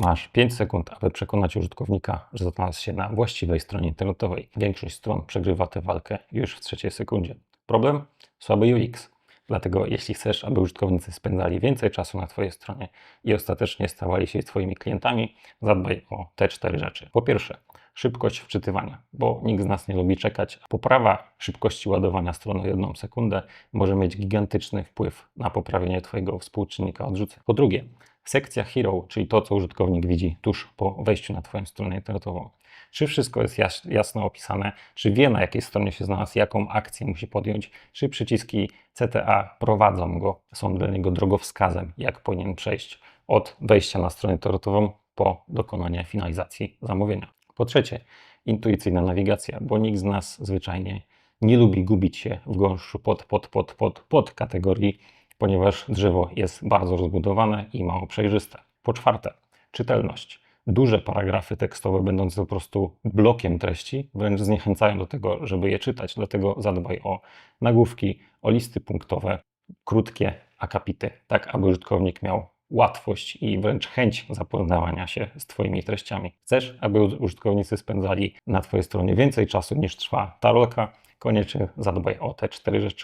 Masz 5 sekund, aby przekonać użytkownika, że znalazł się na właściwej stronie internetowej. Większość stron przegrywa tę walkę już w trzeciej sekundzie. Problem? Słaby UX. Dlatego jeśli chcesz, aby użytkownicy spędzali więcej czasu na Twojej stronie i ostatecznie stawali się Twoimi klientami, zadbaj o te cztery rzeczy. Po pierwsze, szybkość wczytywania, bo nikt z nas nie lubi czekać. Poprawa szybkości ładowania strony jedną sekundę może mieć gigantyczny wpływ na poprawienie Twojego współczynnika odrzuceń. Po drugie, sekcja Hero, czyli to, co użytkownik widzi tuż po wejściu na Twoją stronę internetową. Czy wszystko jest jas jasno opisane, czy wie na jakiej stronie się znalazł, jaką akcję musi podjąć, czy przyciski CTA prowadzą go, są dla niego drogowskazem, jak powinien przejść od wejścia na stronę internetową po dokonanie finalizacji zamówienia. Po trzecie, intuicyjna nawigacja, bo nikt z nas zwyczajnie nie lubi gubić się w gąszczu pod, pod, pod, pod, pod kategorii, ponieważ drzewo jest bardzo rozbudowane i mało przejrzyste. Po czwarte, czytelność. Duże paragrafy tekstowe, będące po prostu blokiem treści, wręcz zniechęcają do tego, żeby je czytać. Dlatego zadbaj o nagłówki, o listy punktowe, krótkie akapity, tak aby użytkownik miał łatwość i wręcz chęć zapoznawania się z Twoimi treściami. Chcesz, aby użytkownicy spędzali na Twojej stronie więcej czasu niż trwa ta rolka? Koniecznie zadbaj o te cztery rzeczy.